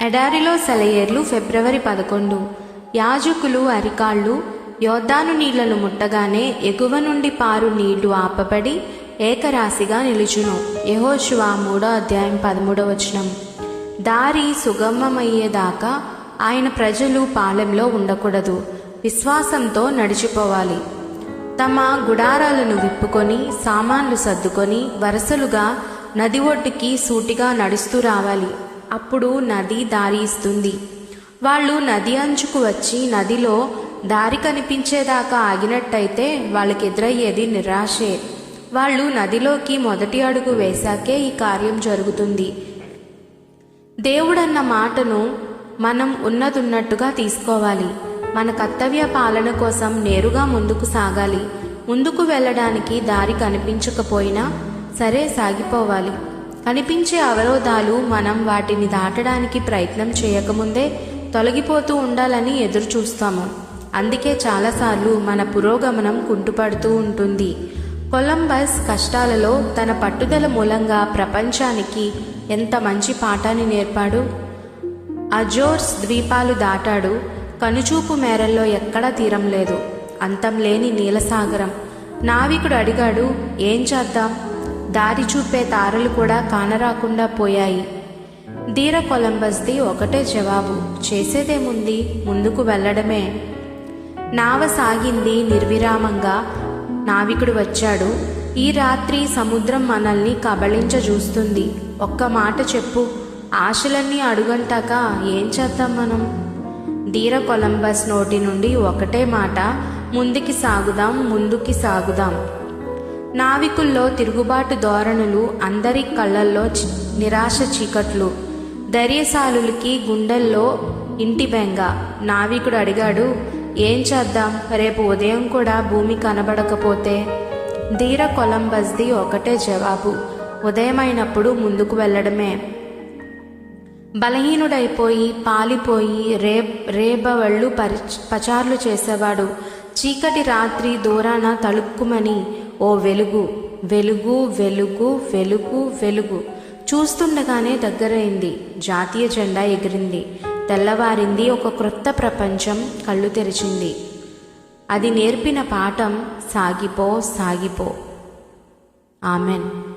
ఎడారిలో సెలయేర్లు ఫిబ్రవరి పదకొండు. యాజకులు అరికాళ్ళు యోద్ధాను నీళ్ళను ముట్టగానే ఎగువ నుండి పారు నీళ్ళు ఆపబడి ఏకరాశిగా నిలుచును. యహోశివ మూడో అధ్యాయం పదమూడవ వచనం. దారి సుగమమయ్యేదాకా ఆయన ప్రజలు పాలెంలో ఉండకూడదు. విశ్వాసంతో నడిచిపోవాలి. తమ గుడారాలను విప్పుకొని సామాన్లు సర్దుకొని వరుసలుగా నది ఒడ్డుకి సూటిగా నడుస్తూ రావాలి. అప్పుడు నది దారి ఇస్తుంది వాళ్ళు నది అంచుకు వచ్చి నదిలో దారి కనిపించేదాకా ఆగినట్టయితే వాళ్ళకి ఎదురయ్యేది నిరాశే. వాళ్ళు నదిలోకి మొదటి అడుగు వేశాకే ఈ కార్యం జరుగుతుంది. దేవుడన్న మాటను మనం ఉన్నదున్నట్టుగా తీసుకోవాలి. మన కర్తవ్య పాలన కోసం నేరుగా ముందుకు సాగాలి. ముందుకు వెళ్ళడానికి దారి కనిపించకపోయినా సరే సాగిపోవాలి. కనిపించే అవరోధాలు మనం వాటిని దాటడానికి ప్రయత్నం చేయకముందే తొలగిపోతూ ఉండాలని ఎదురు చూస్తాము అందుకే చాలాసార్లు మన పురోగమనం కుంటుపడుతూ ఉంటుంది. కొలంబస్ కష్టాలలో తన పట్టుదల మూలంగా ప్రపంచానికి ఎంత మంచి పాఠాన్ని నేర్పాడు? అజోర్స్ ద్వీపాలు దాటాడు. కనుచూపు మేరల్లో ఎక్కడా తీరం లేదు అంతం లేని నీలసాగరం. నావికుడు అడిగాడు ఏం చేద్దాం? దారి చూపే తారలు కూడా కానరాకుండా పోయాయి. ధీర కొలంబస్ది ఒకటే జవాబు చేసేదేముంది ముందుకు వెళ్ళడమే. నావ సాగింది నిర్విరామంగా నావికుడు వచ్చాడు. ఈ రాత్రి సముద్రం మనల్ని కబళించ చూస్తుంది. ఒక్క మాట చెప్పు ఆశలన్నీ అడుగంటాక ఏం చేద్దాం మనం? ధీర కొలంబస్ నోటి నుండి ఒకటే మాట ముందుకి సాగుదాం ముందుకి సాగుదాం. నావికుల్లో తిరుగుబాటు ధోరణులు అందరి కళ్ళల్లో చి- నిరాశ చీకట్లు. ధైర్యశాలులకి గుండెల్లో ఇంటి బెంగ. నావికుడు అడిగాడు ఏం చేద్దాం? రేపు ఉదయం కూడా భూమి కనబడకపోతే? ధీర కొలంబస్ది ఒకటే జవాబు. ఉదయమైనప్పుడు ముందుకు వెళ్ళడమే. బలహీనుడైపోయి పాలిపోయి రే రేబవళ్ళు పరి పచార్లు చేసేవాడు. చీకటి రాత్రి దూరాన తలుక్కుమని ఓ వెలుగు వెలుగు వెలుగు వెలుగు వెలుగు. చూస్తుండగానే దగ్గరైంది. జాతీయ జెండా ఎగిరింది. తెల్లవారింది ఒక క్రొత్త ప్రపంచం కళ్ళు తెరిచింది. అది నేర్పిన పాఠం సాగిపో సాగిపో. ఆమెన్.